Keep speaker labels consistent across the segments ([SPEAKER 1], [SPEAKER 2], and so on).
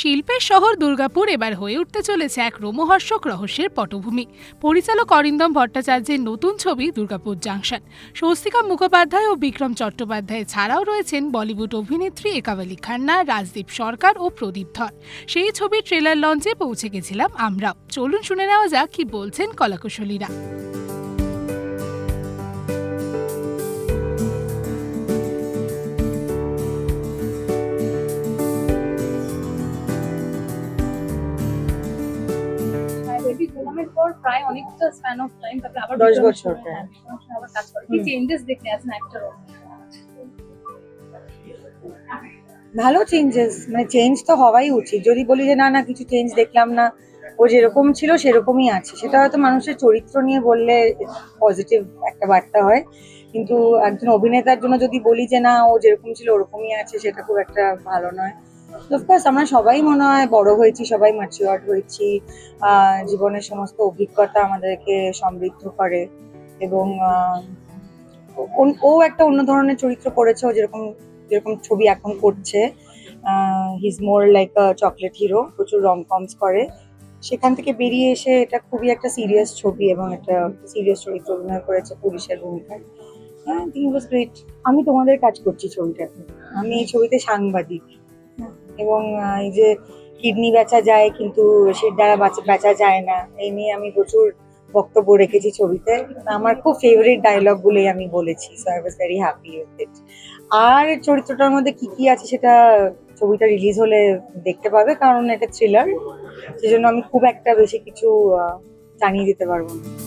[SPEAKER 1] শিল্পের শহর দুর্গাপুর এবার হয়ে উঠতে চলেছে এক রোমহর্ষক রহস্যের পটভূমি। পরিচালক অরিন্দম ভট্টাচার্যের নতুন ছবি দুর্গাপুর জাংশন। স্বস্তিকা মুখোপাধ্যায় ও বিক্রম চট্টোপাধ্যায় ছাড়াও রয়েছেন বলিউড অভিনেত্রী একাবালি খান্না, রাজদীপ সরকার ও প্রদীপ ধর। সেই ছবির ট্রেলার লঞ্চে পৌঁছে গেছিলাম আমরাও। চলুন শুনে নেওয়া যাক কি বলছেন কলাকুশলীরা।
[SPEAKER 2] পর প্রায় অনেকটা স্প্যান অফ টাইম তারপরে আবার
[SPEAKER 3] দশ বছর, হ্যাঁ।
[SPEAKER 2] আবার কাজ করে। কি চেঞ্জেস দেখলে অ্যাজ অ্যান অ্যাক্টর
[SPEAKER 3] ভালো চেঞ্জেস মানে চেঞ্জ তো হওয়াই উচিত। যদি বলি যে না না কিছু চেঞ্জ দেখলাম না। ও যেরকম ছিল সেরকমই আছে। সেটা হয়তো মানুষের চরিত্র নিয়ে বললে পজিটিভ একটা বার্তা হয়। কিন্তু একজন অভিনেতার জন্য যদি বলি যে না ও যেরকম ছিল ওরকমই আছে সেটা খুব একটা ভালো নয়। অফকোর্স আমরা সবাই মনে হয় বড় হয়েছি, সবাই ম্যাচিওর হয়েছি জীবনের সমস্ত অভিজ্ঞতা আমাদেরকে সমৃদ্ধ করে এবং ও- একটা অন্য ধরনের চরিত্র করেছে, ও যেরকম যেরকম ছবি এখন করছে his more like a chocolate hero প্রচুর রম কমস করে। সেখান থেকে বেরিয়ে এসে এটা খুবই একটা সিরিয়াস ছবি এবং একটা সিরিয়াস চরিত্র অভিনয় করেছে পুলিশের ভূমিকায় হ্যাঁ থিং ওয়াজ গ্রেট আমি তোমাদের কাজ করছি ছবিটাতে। আমি এই ছবিতে সাংবাদিক। এবং এই যে কিডনি বেচা যায় কিন্তু সের দ্বারা বেচা যায় না, এই নিয়ে আমি প্রচুর বক্তব্য রেখেছি ছবিতে। আমার খুব ফেভারিট ডায়লগ গুলোই আমি বলেছি সো হ্যাপি আর চরিত্রটার মধ্যে কি কি আছে সেটা ছবিটা রিলিজ হলে দেখতে পাবে, কারণ এটা থ্রিলার সেজন্য আমি খুব একটা বেশি কিছু জানিয়ে দিতে পারব না।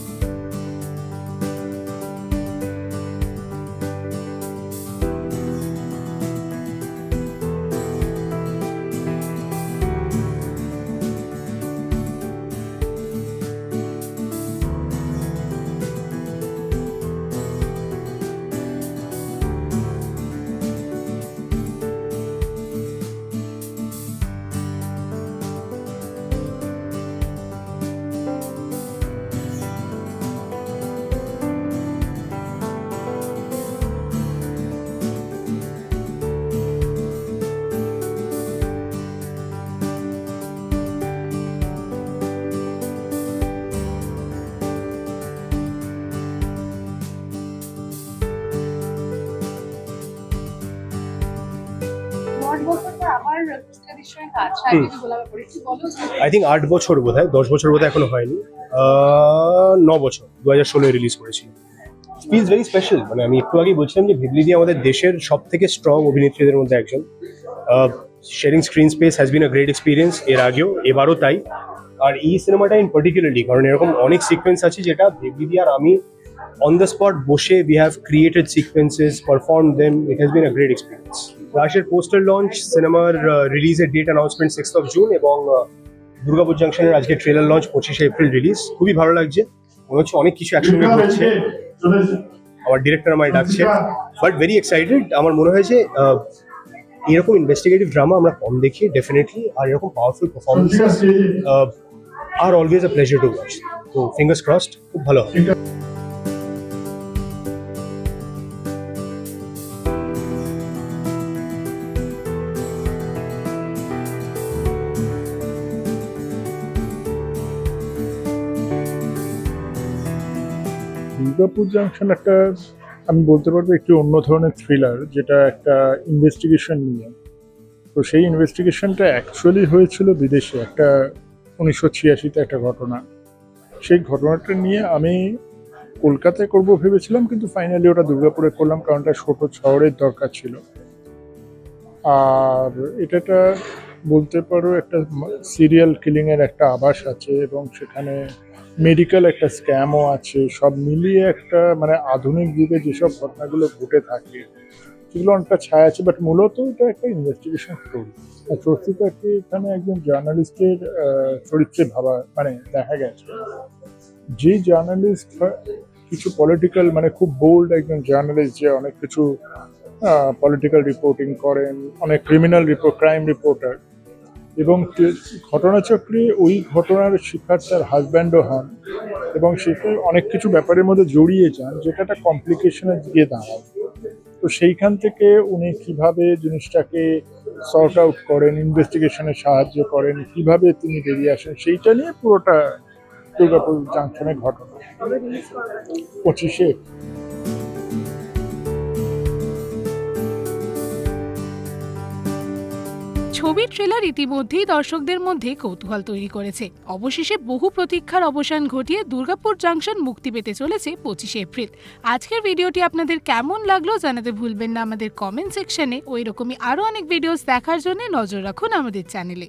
[SPEAKER 4] আই থিঙ্ক আট বছর বোধ হয় দশ বছর বোধ এখনও হয়নি। ন বছর দু হাজার ষোলোয় রিলিজ করেছিল ফিলস ভেরি স্পেশাল মানে আমি একটু আগেই বলছিলাম যে ভিদলিদি আমাদের দেশের সব থেকে স্ট্রং অভিনেত্রীদের মধ্যে একজন। Sharing screen space has been a great experience এর আগেও এবারও তাই। আর এই সিনেমাটা ইন পার্টিকুলারলি কারণ এরকম অনেক সিকোয়েন্স আছে যেটা ভিদলিদি আর আমি অন দ্য স্পট বসে we have created sequences perform them it has been a great experience রাশের poster launch সিনেমার রিলিজের date announcement six of June এবং দুর্গাপুর জাংশনের আজকে ট্রেলার লঞ্চ পঁচিশে এপ্রিল রিলিজ খুবই ভালো লাগছে। মনে হচ্ছে অনেক কিছু একসঙ্গে ঘটছে। আমার ডিরেক্টর আমায় ডাকছে। বাট ভেরি এক্সাইটেড আমার মনে হয় যে এরকম ইনভেস্টিগেটিভ ড্রামা আমরা কম দেখি ডেফিনেটলি আর এরকম powerful performances R always a pleasure to watch তো ফিঙ্গার্স ক্রসড খুব ভালো হবে।
[SPEAKER 5] দুর্গাপুর জাংশন একটা, আমি বলতে পারব একটি অন্য ধরনের থ্রিলার যেটা একটা ইনভেস্টিগেশন নিয়ে। তো সেই ইনভেস্টিগেশনটা অ্যাকচুয়ালি হয়েছিল বিদেশে একটা উনিশশো ছিয়াশিতে একটা ঘটনা। সেই ঘটনাটা নিয়ে আমি কলকাতায় করব ভেবেছিলাম, কিন্তু ফাইনালি ওটা দুর্গাপুরে করলাম, কারণ এটা ছোট শহরের দরকার ছিল। আর এটাটা বলতে পারো, একটা সিরিয়াল কিলিংয়ের একটা আভাস আছে এবং সেখানে মেডিকেল একটা স্ক্যামও আছে। সব মিলিয়ে একটা মানে আধুনিক যুগে যেসব ঘটনাগুলো ঘটে থাকে, সেগুলো অনেকটা ছায়া আছে। বাট মূলত এটা একটা ইনভেস্টিগেশন স্টোরি আর এখানে একজন জার্নালিস্টের চরিত্রে ভাবা মানে দেখা গেছে। যে জার্নালিস্ট কিছু পলিটিক্যাল মানে খুব বোল্ড একজন জার্নালিস্ট যে অনেক কিছু পলিটিক্যাল রিপোর্টিং করেন, অনেক ক্রিমিনাল রিপোর্ট ক্রাইম রিপোর্টার এবং ঘটনাচক্রে ওই ঘটনার শিকার তার হাজব্যান্ডও হন এবং সেটা অনেক কিছু ব্যাপারের মধ্যে জড়িয়ে যান, যেটা একটা কমপ্লিকেশনের দিকে দাঁড়ায়। তো সেইখান থেকে উনি কীভাবে জিনিসটাকে সর্ট আউট করেন ইনভেস্টিগেশনে সাহায্য করেন, কীভাবে তিনি বেরিয়ে আসেন, সেইটা নিয়ে পুরোটা দুর্গাপুর জাংশনের ঘটনা। পঁচিশে
[SPEAKER 1] ছবির ট্রেলার ইতিমধ্যেই দর্শকদের মধ্যে কৌতূহল তৈরি করেছে। অবশেষে বহু প্রতীক্ষার অবসান ঘটিয়ে দুর্গাপুর জাংশন মুক্তি পেতে চলেছে পঁচিশে এপ্রিল। আজকের ভিডিওটি আপনাদের কেমন লাগল জানাতে ভুলবেন না। আমাদের কমেন্ট সেকশনে ওই রকমই আরও অনেক ভিডিওস দেখার জন্য নজর রাখুন আমাদের চ্যানেলে